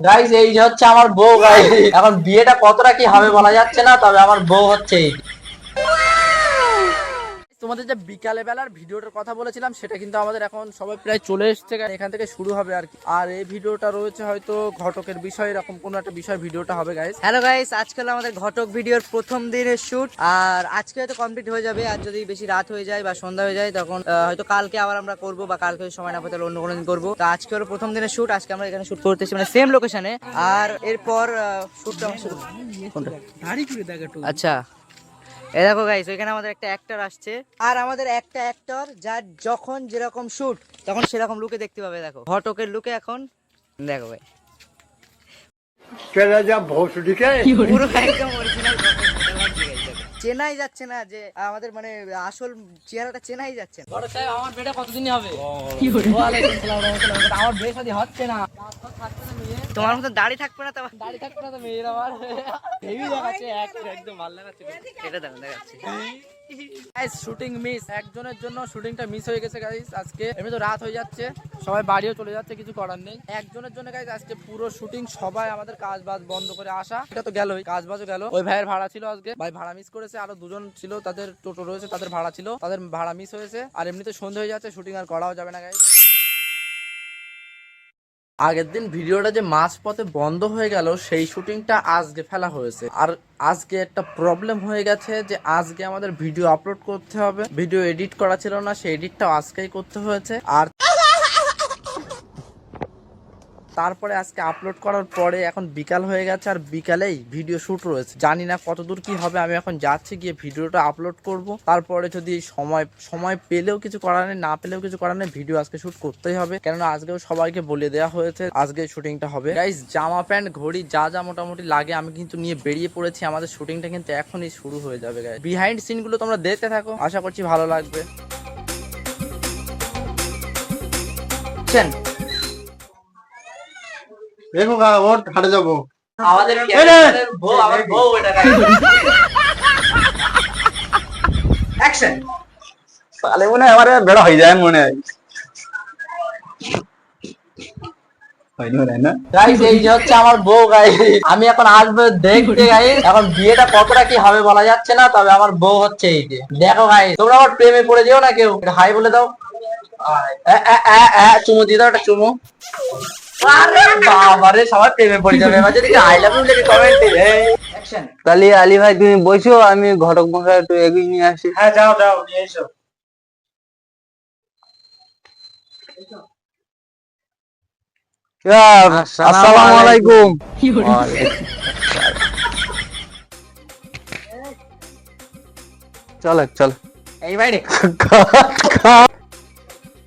Guys এই যে হচ্ছে আমার বউ গাইজ এখন বিয়েটা কতটা কি হবে বলা যাচ্ছে না তবে আমার বউ হচ্ছে এই। তোমাদের যে বিকালে বেলার ভিডিওটার কথা বলেছিলাম সেটা কিন্তু আমাদের এখন সবাই প্রায় চলে এসছে। এখান থেকে শুরু হবে আর কি। আর এই ভিডিওটা রয়েছে হয়তো ঘটকের বিষয় এরকম কোনো একটা বিষয় ভিডিওটা হবে গাইস হ্যালো গাইস আজকে হলো আমাদের ঘটক ভিডিওর প্রথম দিনের শুট আর আজকে হয়তো কমপ্লিট হয়ে যাবে আর যদি বেশি রাত হয়ে যায় বা সন্ধ্যা হয়ে যায় তখন হয়তো কালকে আবার আমরা করব বা কালকে সময় না পাই তাহলে অন্য কোনো দিন করব। তো আজকে হলো প্রথম দিনের শুট আজকে আমরা এখানে শুট করতেছি মানে সেম লোকেশনে আর এরপর শুটটা আচ্ছা। এ দেখো গাইস ওইখানে আমাদের একটা অ্যাক্টর আসছে। আর আমাদের একটা অ্যাক্টর যার যখন যেরকম শ্যুট তখন সেরকম লুকে দেখতে পাবে দেখো। ঘটকের লুকে এখন দেখো ভাই। চেনাই যাচ্ছে না যে আমাদের মানে আসল চেহারাটা চেনাই যাচ্ছে বড় আমার বেটা কতদিনই হবে? আমার বিয়ে হচ্ছে না। তোমার মতো দাড়ি থাকবে না তোমার দাড়ি থাকবে না তো মেয়ের আমার। হেভি দেখাচ্ছে একদম ভালো এটা দেখো দেখাচ্ছি। গাইস শুটিং মিস একজনের জন্য শুটিংটা মিস হয়ে গেছে গাইস আজকে। এমনি তো রাত হয়ে যাচ্ছে সবাই বাড়িও চলে যাচ্ছে কিছু করার নেই। একজনের জন্য গাইস আজকে পুরো শুটিং সবাই আমাদের কাজ বাজ বন্ধ করে আসা। এটা তো গেলই কাজ বাজও গেল। ওই ভাইয়ের ভাড়া ছিল আজকে। ভাই ভাড়া মিস করেছে আরও দুজন ছিল তাদের টোটো রয়েছে তাদের ভাড়া ছিল তাদের ভাড়া মিস হয়েছে। আর এমনিতে সন্ধে হয়ে যাচ্ছে শুটিং আর করাও যাবে না গাইস আগের দিন ভিডিওটা যে মাঝ পথে বন্ধ হয়ে গেল, সেই শুটিংটা আজকে ফেলা হয়েছে। আর আজকে একটা প্রবলেম হয়ে গেছে যে আজকে আমাদের ভিডিও আপলোড করতে হবে। ভিডিও এডিট করা ছিল না, সেই এডিটটাও আজকেই করতে হয়েছে। আর তারপরে আজকে আপলোড করার পরে এখন বিকাল হয়ে গেছে আর বিকালেই ভিডিও শুট রয়েছে। জানি না কতদূর কি হবে, আমি এখন যাচ্ছি গিয়ে ভিডিওটা আপলোড করব। তারপরে যদি সময় সময় পেলেও কিছু করার নেই, না পেলেও কিছু করার নেই ভিডিও আজকে শুট করতেই হবে। কেননা আজকেও সবাইকে বলে দেওয়া হয়েছে, আজকে শুটিংটা হবে। গাইস জামা প্যান্ট, ঘড়ি, যা যা মোটামুটি লাগে, আমি কিন্তু নিয়ে বেরিয়ে পড়েছি। আমাদের শুটিংটা কিন্তু এখনই শুরু হয়ে যাবে গাইস বিহাইন্ড সিনগুলো তোমরা দেখতে থাকো। আশা করছি ভালো লাগবে। দেখো ওট হাটে যাব। আমাদের আমার বউ মনে হয় আমার বেড়া হয়ে যায় মনে হয়। আমি এখন আসব দেখতে গাই এখন বিয়েটা কতটা কি হবে বলা যাচ্ছে না তবে আমার বউ হচ্ছে এই যে। দেখো ভাই তোমরা আমার প্রেমে পড়ে যেও না কেউ। হাই বলে দাও। চুমু দিয়ে দাও একটা চুমু। আরে সবার প্রেমে পড়ে যাবে। আই লাভ ইউ লিখে কমেন্টে অ্যাকশন তাহলে আলী ভাই তুমি বসো আমি ঘটক মশাই একটু এগিয়ে নিয়ে আসি হ্যাঁ যাও যাও নিয়ে এসো। আসসালামু আলাইকুম। চল চল। এই বাইরে।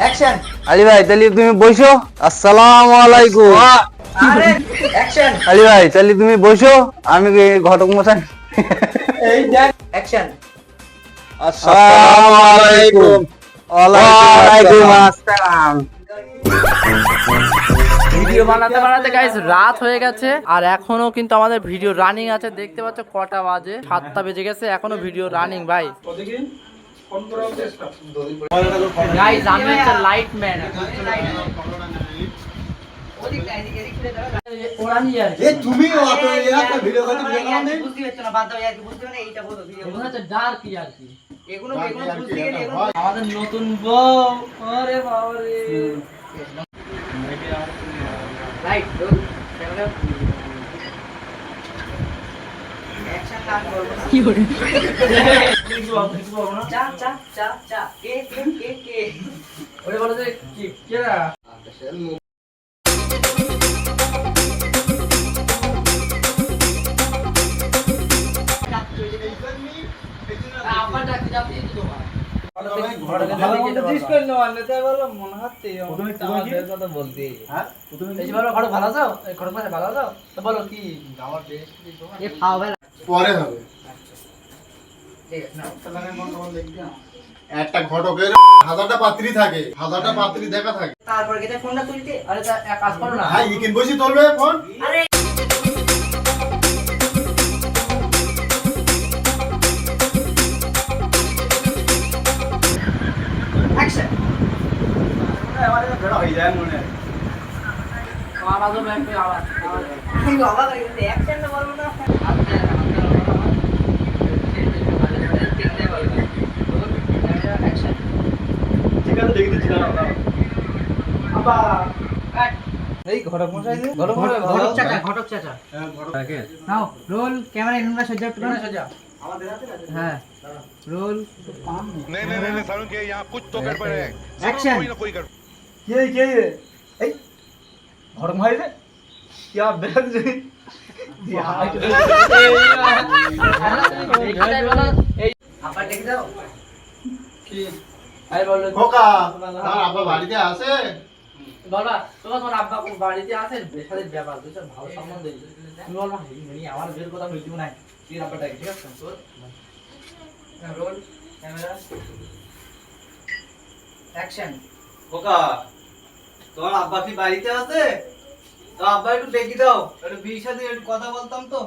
অ্যাকশন আলী ভাই তাহলে তুমি বসো। আসসালামু আলাইকুম। আরে অ্যাকশন আলী ভাই তাহলে তুমি বসো। আমি কি ঘটক মশাই? এই দেখ অ্যাকশন আসসালামু আলাইকুম। ওয়ালাইকুম আসসালাম। ভিডিও বানাতে বানাতে গাইস রাত হয়ে গেছে। আর এখনও কিন্তু আমাদের ভিডিও রানিং আছে। দেখতে পাচ্ছ কটা বাজে? সাতটা বেজে গেছে এখনও ভিডিও রানিং ভাই। গাইস আমি হচ্ছে লাইট ম্যান তুমি অত একটা ভিডিও করতে ভিডিও করা নেই। বুঝতে পারছ না বাদ দাও আর কি বুঝতে না এইটা বলো ভিডিও ডার্ক কি কি? এগুলো এগুলো বুঝতে গেলে এগুলো আমাদের নতুন বউ। আরে বাবারে। রাইট ক্যামেরা অ্যাকশন কাট করব না চা চা চা চা কে কে কে কে ওরে বলো কি পরে হবে ঠিক আছে, নাও। তাহলে আমি মন মন লিখবি না। একটা ঘটকের হাজারটা পাত্রী থাকে হাজারটা পাত্রী দেখা থাকে। তারপর গেছে ফোনটা তুলতে আরে কাজ করো না। হ্যাঁ ইকিন বসি তুলবে ফোন? অ্যাকশন এটা হয়ে মনে। হয়। করে আওয়াজ, আওয়াজ। বাবা অ্যাকশনটা বলব না। ঠিক আছে, দেখে দিচ্ছি, দাঁড়াও, দাঁড়াও। আব্বা, এক। এই ঘটক মশাই যে? ঘটক মশাই ভালো ঘটক আছো? চাচা ঘটক চাচা হ্যাঁ ঘটক নাও রোল ক্যামেরা ইনরা সজ্জা একটু সোজা, সোজা। হ্যাঁ রোল नहीं नहीं नहीं सारुण के यहाँ कुछ तो गड़बड़ है Action. कोई ना कोई गड़बड़ কে কে রে? এই ঘটক ভাই রে क्या बेहद जी আবার দেখে দাও আরে বলো খোকা আমার আব্বা বাড়িতে আছে। বাবা তোমার আব্বা বাড়িতে আছে? বেসাদের ব্যাপার বুঝছ ভালো সম্বন্ধ তুমি বলবা হেই আমার বের কথা হইতো না তুই আব্বাটাকে ঠিক আছে তোর? Roll camera. অ্যাকশন খোকা তোমার আব্বা কি বাড়িতে আছে? তো আব্বা একটু দেখি দাও একটু বিয়ের সাথে একটু কথা বলতাম তো।